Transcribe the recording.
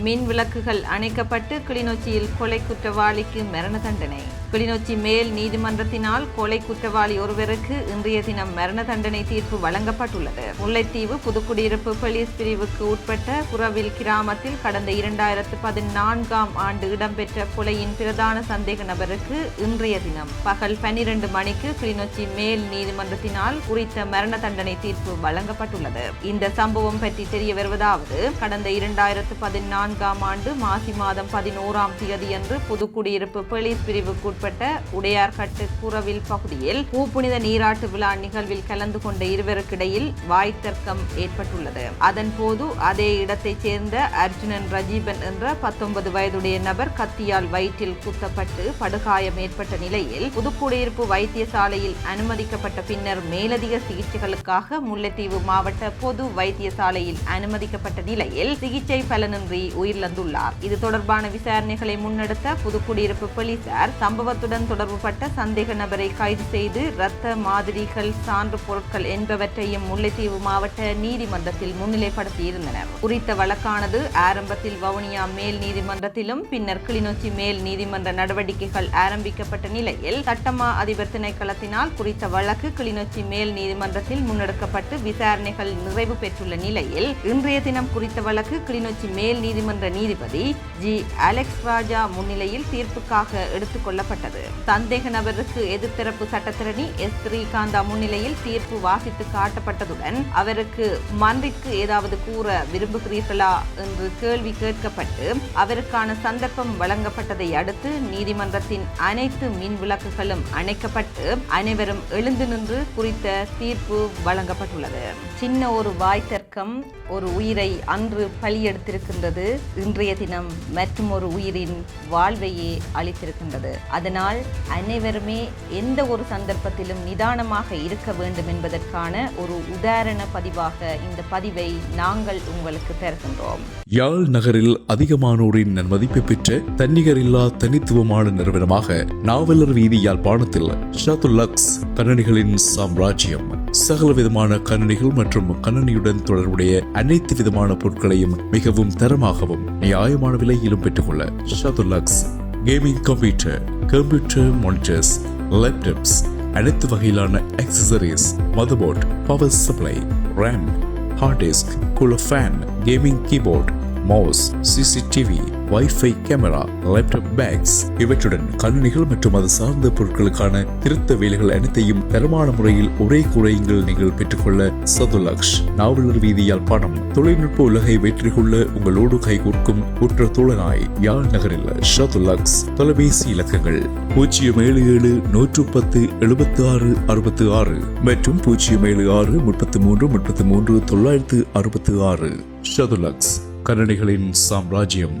மின் விளக்குகள் அணைக்கப்பட்டு கிளிநொச்சியில் கொலை குற்றவாளிக்கு மரண தண்டனை. கிளிநொச்சி மேல் நீதிமன்றத்தினால் கொலை குற்றவாளி ஒருவருக்கு இன்றைய தினம் மரண தண்டனை தீர்ப்பு வழங்கப்பட்டுள்ளது. முல்லைத்தீவு புதுக்குடியிருப்பு போலீஸ் பிரிவுக்கு உட்பட்ட குரவில் கிராமத்தில் கடந்த இரண்டாயிரத்து பதினான்காம் ஆண்டு இடம்பெற்ற கொலையின் பிரதான சந்தேக நபருக்கு இன்றைய தினம் பகல் பனிரெண்டு மணிக்கு கிளிநொச்சி மேல் நீதிமன்றத்தினால் குறித்த மரண தண்டனை தீர்ப்பு வழங்கப்பட்டுள்ளது. இந்த சம்பவம் பற்றி தெரிய வருவதாவது கடந்த இரண்டாயிரத்து பதினான்காம் ஆண்டு மாசி மாதம் பதினோராம் தேதியன்று புதுக்குடியிருப்பு போலீஸ் பிரிவுக்கு உட்பட்ட உடையார்கட்டு கூறவில் பகுதியில் பூப்புனித நீராட்டு விழா நிகழ்வில் கலந்து கொண்ட இருவருக்கிடையில் வாய்த்தர்க்கம் ஏற்பட்டுள்ளது. அதன் போது அதே இடத்தைச் சேர்ந்த அர்ஜுனன் ரஜீபன் என்ற பத்தொன்பது வயதுடைய நபர் கத்தியால் வயிற்றில் குத்தப்பட்டு படுகாயம் ஏற்பட்ட நிலையில் புதுக்குடியிருப்பு வைத்தியசாலையில் அனுமதிக்கப்பட்ட பின்னர் மேலதிக சிகிச்சைகளுக்காக முல்லைத்தீவு மாவட்ட பொது வைத்தியசாலையில் அனுமதிக்கப்பட்ட நிலையில் சிகிச்சை பலனின்றி உயிரிழந்துள்ளார். இது தொடர்பான விசாரணைகளை முன்னெடுத்த புதுக்குடியிருப்பு போலீசார் சம்பவத்துடன் தொடர்புபட்ட சந்தேக நபரை கைது செய்து இரத்த மாதிரிகள் சான்று பொருட்கள் என்பவற்றையும் முல்லைத்தீவு மாவட்ட நீதிமன்றத்தில் முன்னிலைப்படுத்தியிருந்தனர். குறித்த வழக்கானது ஆரம்பத்தில் வவுனியா மேல் நீதிமன்றத்திலும் பின்னர் கிளிநொச்சி மேல் நீதிமன்ற நடவடிக்கைகள் ஆரம்பிக்கப்பட்ட நிலையில் சட்டமா அதிபர் திணைக்களத்தினால் குறித்த வழக்கு கிளிநொச்சி மேல் நீதிமன்றத்தில் முன்னெடுக்கப்பட்டு விசாரணைகள் நிறைவு பெற்றுள்ள நிலையில் இன்றைய தினம் குறித்த வழக்கு கிளிநொச்சி மேல் நீதிமன்ற நீதிபதி ஜி அலெக்ஸ் ராஜா முன்னிலையில் தீர்ப்புக்காக எடுத்துக் கொள்ளப்பட்டது சந்தேக நபருக்கு எதிர்த்தரப்பு சட்டத்திரணி எஸ். ஸ்ரீகாந்தா முன்னிலையில் தீர்ப்பு வாசித்து காட்டப்பட்டதுடன் அவருக்கு மன்றிற்கு ஏதாவது கூற விரும்புகிறீர்களா என்று கேள்வி கேட்கப்பட்டு அவருக்கான சந்தர்ப்பம் வழங்கப்பட்டதை அடுத்து நீதிமன்றத்தின் அனைத்து மின் விளக்குகளும் அணைக்கப்பட்டு அனைவரும் எழுந்து நின்று குறித்த தீர்ப்பு வழங்கப்பட்டுள்ளது. சின்ன ஒரு வாய் இயக்கம் ஒரு உயிரை அன்று பலியெடுத்திருக்கின்றது இன்றைய தினம் மற்றும் ஒரு உயிரின் வாழ்வையே அளித்திருக்கின்றது. அதனால் அனைவருமே எந்த ஒரு சந்தர்ப்பத்திலும் நிதானமாக இருக்க வேண்டும் என்பதற்கான ஒரு உதாரண பதிவாக இந்த பதிவை நாங்கள் உங்களுக்கு தருகின்றோம். யாழ் நகரில் அதிகமானோரின் நன்மதிப்பை பெற்ற தன்னிகரில்லா தனித்துவமான நிறுவனமாக நாவலர் வீதி யாழ்ப்பாணத்தில் ஷாத்துல்லக்ஸ் கணனிகளின் சாம்ராஜ்யம். சகல விதமான கணனிகள் மற்றும் கணனியுடன் தொடர்புடைய அனைத்து விதமான பொருட்களையும் மிகவும் தரமாகவும் நியாயமான விலையிலும் பெற்றுக்கொள்ள ஷாத்துல்லக்ஸ் gaming computer computer monitors laptops அனைத்து வகையிலான accessories motherboard power supply RAM hard disk cooler fan gaming keyboard mouse CCTV WiFi camera laptop bags இவற்றுடன் கணினிகள் மற்றும் அது சார்ந்த பொருட்களுக்கான திருத்த வேலைகள் அனைத்தையும் தரமான முறையில் ஒரே குறையங்கள் நீங்கள் பெற்றுக்கொள்ள சதுலக்ஷ். நாவலர் வீதியால் பணம் தொழில்நுட்ப உலகை வெற்றி கொள்ள உங்களோடு கைகோர்க்கும் உற்ற தோழனாய் யாழ் நகரில் ஷதுலக்ஸ் தொலைபேசி இலக்கங்கள் பூஜ்ஜியம் ஏழு ஏழு நூற்று பத்து எழுபத்தி ஆறு அறுபத்தி ஆறு மற்றும் பூஜ்ஜியம் ஏழு ஆறு முப்பத்தி மூன்று முப்பத்தி மூன்று தொள்ளாயிரத்து அறுபத்தி ஆறு. ஷதுலக்ஸ் கன்னடிகளின் சாம்ராஜ்யம்.